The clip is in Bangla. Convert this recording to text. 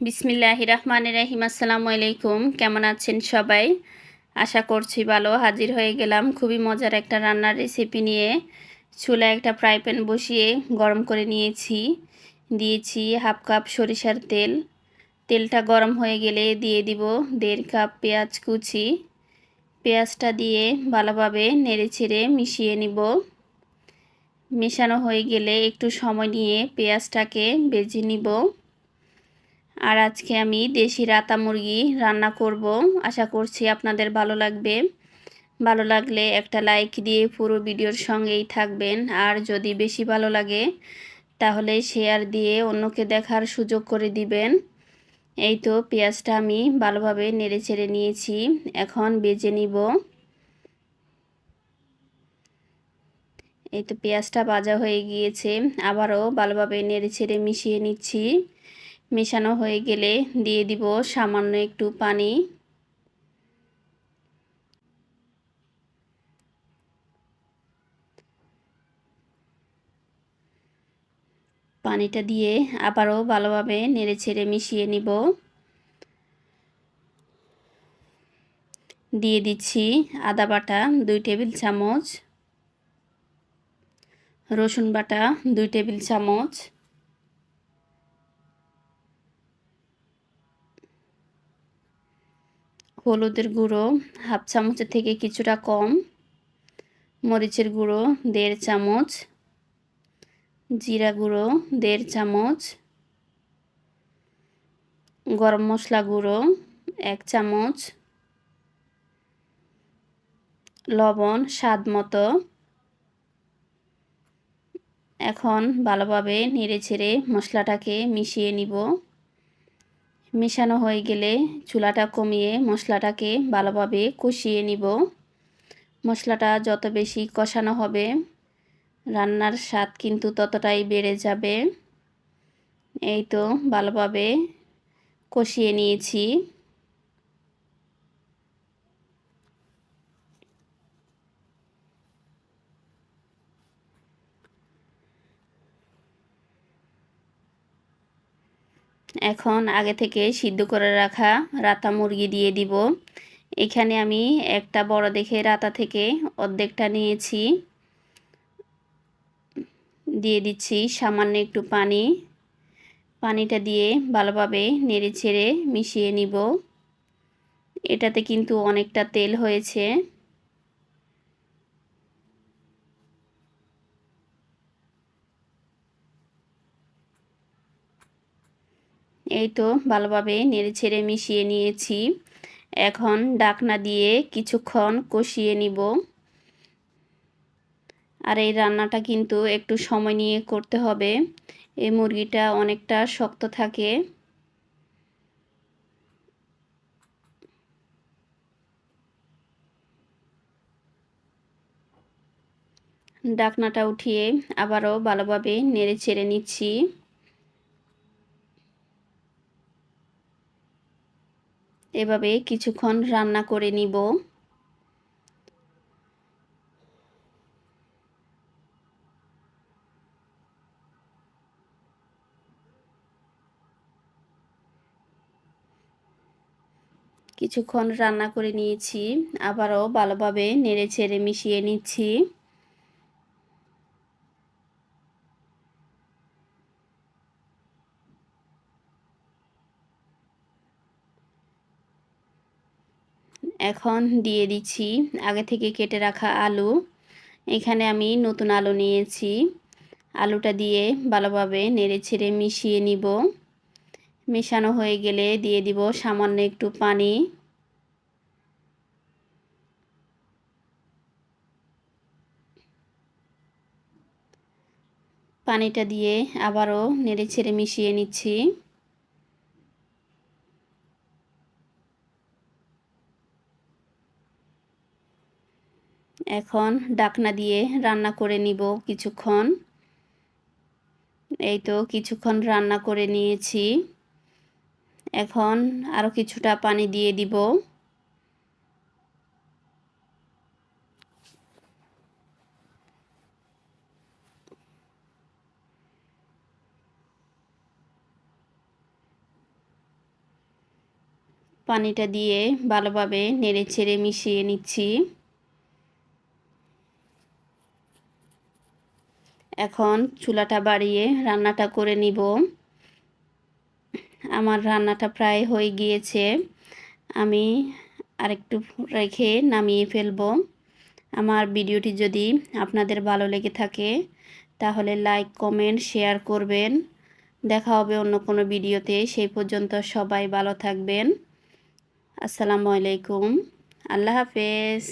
বিসমিল্লাহ রহমান রাহিম, আসসালামু আলাইকুম। কেমন আছেন সবাই? আশা করছি ভালো। হাজির হয়ে গেলাম খুবই মজার একটা রান্নার রেসিপি নিয়ে। চুলা একটা ফ্রাই প্যান বসিয়ে গরম করে নিয়েছি। দিয়েছি হাফ কাপ সরিষার তেল। তেলটা গরম হয়ে গেলে দিয়ে দিব দেড় কাপ পেঁয়াজ কুচি। পেঁয়াজটা দিয়ে ভালোভাবে নেড়ে ছেড়ে মিশিয়ে নিব। মেশানো হয়ে গেলে একটু সময় নিয়ে পেঁয়াজটাকে বেজে নিব। আর আজকে আমি দেশি রাতা মুরগি রান্না করব। আশা করছি আপনাদের ভালো লাগবে। ভালো লাগলে একটা লাইক দিয়ে পুরো ভিডিওর সঙ্গেই থাকবেন। আর যদি বেশি ভালো লাগে, তাহলে শেয়ার দিয়ে অন্যকে দেখার সুযোগ করে দিবেন। এই তো পেঁয়াজটা আমি ভালোভাবে নেড়ে চেড়ে নিয়েছি। এখন বেজে নিব। এই তো পেঁয়াজটা ভাজা হয়ে গিয়েছে। আবারও ভালোভাবে নেড়ে ছেড়ে মিশিয়ে নিচ্ছি। মেশানো হয়ে গেলে দিয়ে দিব সামান্য একটু পানি। পানিটা দিয়ে আবারও ভালোভাবে নেড়ে ছেড়ে মিশিয়ে নিব। দিয়ে দিচ্ছি আদা বাটা দুই টেবিল চামচ, রসুন বাটা দুই টেবিল চামচ। হলুদের গুঁড়ো, হাফ চামচের থেকে কিছুটা কম, মরিচের গুঁড়ো, দেড় চামচ, জিরা গুঁড়ো, দেড় চামচ, গরম মশলা গুঁড়ো, এক চামচ, লবণ স্বাদ মতো। এখন ভালোভাবে নেড়ে ছেড়ে মশলাটাকে মিশিয়ে নিব। মেশানো হয়ে গেলে চুলাটা কমিয়ে মশলাটাকে ভালোভাবে কষিয়ে নিব। মশলাটা যত বেশি কষানো হবে, রান্নার স্বাদ কিন্তু ততটাই বেড়ে যাবে। এই তো ভালোভাবে কষিয়ে নিয়েছি। এখন আগে থেকে সিদ্ধ করে রাখা রাতা মুরগি দিয়ে দিব। এখানে আমি একটা বড় দেখে রাতা থেকে অর্ধেকটা নিয়েছি। দিয়ে দিচ্ছি সামান্য একটু পানি। পানিটা দিয়ে ভালোভাবে নেড়ে ছেড়ে মিশিয়ে নিব। এটাতে কিন্তু অনেকটা তেল হয়েছে। এই তো ভালোভাবে নেড়ে ছেড়ে মিশিয়ে নিয়েছি। এখন ডাকনা দিয়ে কিছুক্ষণ কষিয়ে নিব। আর এই রান্নাটা কিন্তু একটু সময় নিয়ে করতে হবে। এই মুরগিটা অনেকটা শক্ত থাকে। ডাকনাটা উঠিয়ে আবারও ভালোভাবে নেড়ে ছেড়ে নিচ্ছি। এভাবে কিছুক্ষণ রান্না করে নিব। কিছুক্ষণ রান্না করে নিয়েছি, আবারও ভালোভাবে নেড়ে ছেড়ে মিশিয়ে নিচ্ছি। এখন দিয়ে দিচ্ছি আগে থেকে কেটে রাখা আলু। এখানে আমি নতুন আলু নিয়েছি। আলুটা দিয়ে ভালোভাবে নেড়ে ছেড়ে মিশিয়ে নিব। মেশানো হয়ে গেলে দিয়ে দিব সামান্য একটু পানি। পানিটা দিয়ে আবারও নেড়ে ছেড়ে মিশিয়ে নিচ্ছি। এখন ডাকনা দিয়ে রান্না করে নিব কিছুক্ষণ। এই তো কিছুক্ষণ রান্না করে নিয়েছি। এখন আরও কিছুটা পানি দিয়ে দিব। পানিটা দিয়ে ভালোভাবে নেড়ে ছেড়ে মিশিয়ে নিচ্ছি। এখন চুলাটা বাড়িয়ে রান্নাটা করে নিব। আমার রান্নাটা প্রায় হয়ে গিয়েছে। আমি আরেকটু রেখে নামিয়ে ফেলব। আমার ভিডিওটি যদি আপনাদের ভালো লেগে থাকে, তাহলে লাইক, কমেন্ট, শেয়ার করবেন। দেখা হবে অন্য কোনো ভিডিওতে। সেই পর্যন্ত সবাই ভালো থাকবেন। আসসালামু আলাইকুম। আল্লাহ হাফেজ।